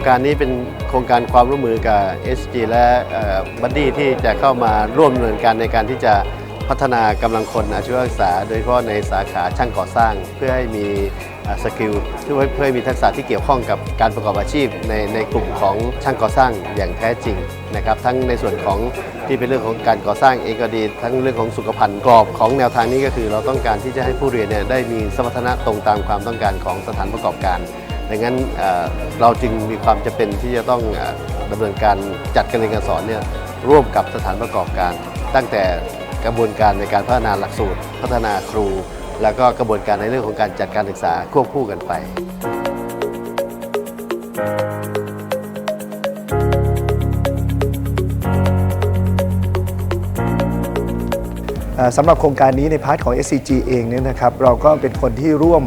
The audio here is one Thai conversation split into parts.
งการนี้เป็นโครงการความร่วมมือกับ SG และบัดดี้ที่จะเข้ามาร่วมดำเนินการในการที่จะพัฒนากำลังคนอาชีวศึกษา โดยเฉพาะในสาขาช่างก่อสร้าง เพื่อให้มีสกิลเพื่อเพื่อให้มีทักษะที่เกี่ยวข้องกับการประกอบอาชีพในในกลุ่มของช่างก่อสร้างอย่างแท้จริงนะครับทั้งในส่วนของที่เป็นเรื่องของการก่อสร้างเองก็ดีทั้งเรื่องของสุขภัณฑ์กรอบของแนวทางนี้ก็คือ เราต้องการที่จะให้ผู้เรียนเนี่ยได้มีสมรรถนะตรงตามความต้องการของสถานประกอบการ ดังนั้นเเราจึงมีความจำเป็นที่จะต้องเอ่อดำเนินการจัดการเรียนการสอนเนี่ยร่วมกับสถานประกอบการ ตั้งแต่กระบวนการในการพัฒนาหลักสูตร พัฒนาครู แล้วก็กระบวนการในเรื่องของการจัดการศึกษาควบคู่กันไปสำหรับโครงการนี้ในพาร์ทของ SCG เองเนี่ยนะครับ เราก็เป็นคนที่ร่วม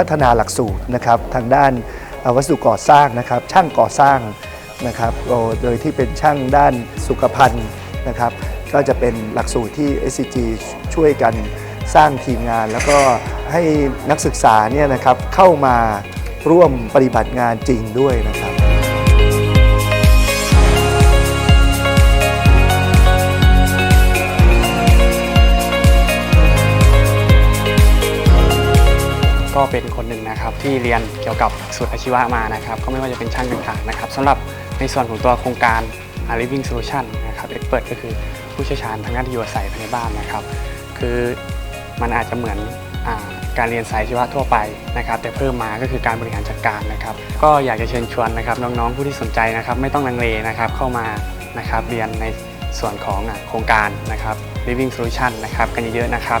พัฒนาหลักสูตรนะครับทางด้านวัสดุก่อสร้างนะครับช่างก่อสร้างนะครับโดยโดยที่เป็นช่างด้านสุขภัณฑ์นะครับก็จะเป็นหลักสูตรที่ SCG ช่วยกันสร้างทีมงาน แล้วก็ให้นักศึกษาเนี่ยนะครับเข้ามาร่วมปฏิบัติงานจริงด้วยนะครับ ก็เป็นคนหนึ่งนะครับที่เรียนเกี่ยวกับสูตรอาชีวะมานะครับ ก็ไม่ว่าจะเป็นช่างต่างๆนะครับสำหรับในส่วนของตัวโครงการ a Living Solution นะครับ Expert ก็คือผู้เชี่ยวชาญทางด้านที่อยู่อาศัยภายในบ้านนะครับ คือมันอาจจะเหมือนอการเรียนสายชีวะทั่วไปนะครับ แต่เพิ่มมาก็คือการบริหารจัดการนะครับ ก็อยากจะเชิญชวนนะครับน้องๆผู้ที่สนใจนะครับ ไม่ต้องลังเลนะครับเข้ามานะครับเรียนในส่วนของโครงการนะครับ Living Solution นะครับ กันเยอะๆนะครับ